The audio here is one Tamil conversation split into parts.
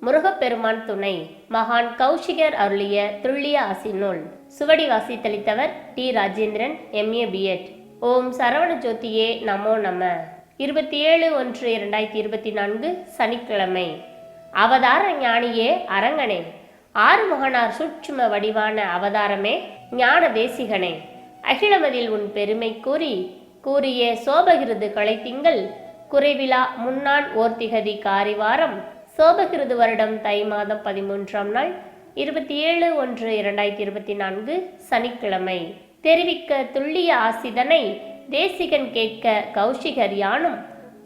முருகப்பெருமான் துணை. மகான் கௌஷிகர் அருளிய துள்ளிய அசிநூல். சுவடி வாசித்தளித்தவர் டி. ராஜேந்திரன் எம்ஏ பிஎட் ஓம் சரவண ஜோதியே நமோ நம. இருபத்தி ஏழு ஒன்று இரண்டாயிரத்தி இருபத்தி நான்கு சனிக்கிழமை. அவதார ஞானியே அரங்கனே. ஆறுமுகனார் சூட்சும வடிவான அவதாரமே ஞான தேசிகனே. அகிலமதில் உன் பெருமை கூறி கூறிய சோபகிருது களைத்திங்கள் குறைவிலா முன்னான் ஓர்த்திகதி காரிவாரம். சோபகிருது வருடம் தை மாதம் பதிமூன்றாம் நாள் இருபத்தி ஏழு ஒன்று இரண்டாயிரத்தி இருபத்தி நான்கு சனிக்கிழமை. தெரிவிக்க துல்லிய ஆசிதனை தேசிகன் கேட்க கௌஷிகர் யானும்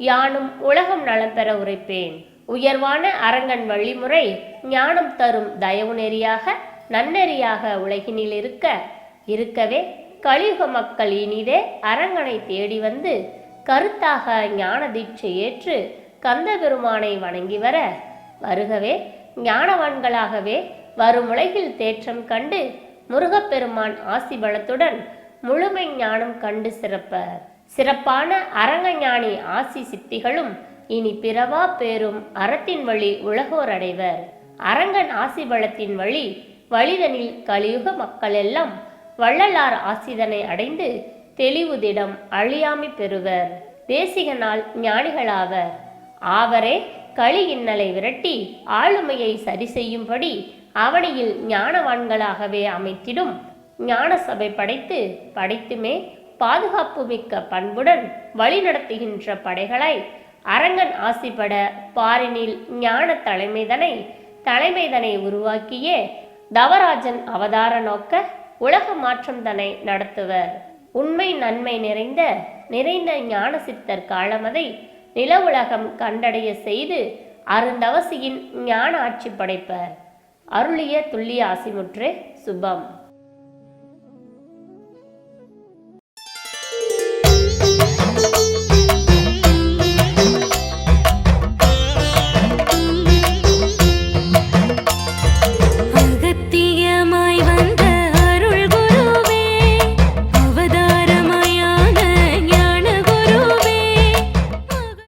யானும் உலகம் நலம் பெற உரைப்பேன். உயர்வான அரங்கன் வழிமுறை ஞானம் தரும் தயவு நெறியாக நன்னெறியாக உலகினில் இருக்க இருக்கவே கலியுக மக்கள் இனிதே அரங்கனை தேடி வந்து கருத்தாக ஞான தீட்சை ஏற்று கந்த பெருமானை வணங்கி வர வருகவே ஞானவான்களாகவே வரும் உலகில் தேற்றம் கண்டு முருகப்பெருமான் ஆசி பலத்துடன் முழுமை ஞானம் கண்டு சிறப்பர் சிறப்பான அரங்க ஞானி ஆசி சித்திகளும் இனி பிறவா பேரும் அறத்தின் வழி உலகோர் அடைவர். அரங்கன் ஆசி பலத்தின் வழி வழிதனில் கலியுக மக்கள் எல்லாம் வள்ளலார் ஆசிதனை அடைந்து தெளிவுதிடம் அழியாமை பெறுவர். தேசிகனால் ஞானிகளாவர். ஆவரே களி இன்னலை விரட்டி ஆளுமையை சரி செய்யும்படி அவனியில் ஞானவான்களாகவே அமைத்திடும். ஞான சபை படைத்து படைத்துமே பாதுகாப்பு மிக்க பண்புடன் வழிநடத்துகின்ற படைகளை அரங்கன் ஆசிப்பட பாரினில் ஞான தலைமைதனை தலைமைதனை உருவாக்கியே தவராஜன் அவதார நோக்க உலக மாற்றம் தனை நடத்துவர். உண்மை நன்மை நிறைந்த நிறைந்த ஞான சித்தர் காலமதை நில உலகம் கண்டடைய செய்து அருந்தவசியின் ஞான ஆட்சி படைப்பர். அருளிய துல்லிய ஆசிமுற்றே சுபம்.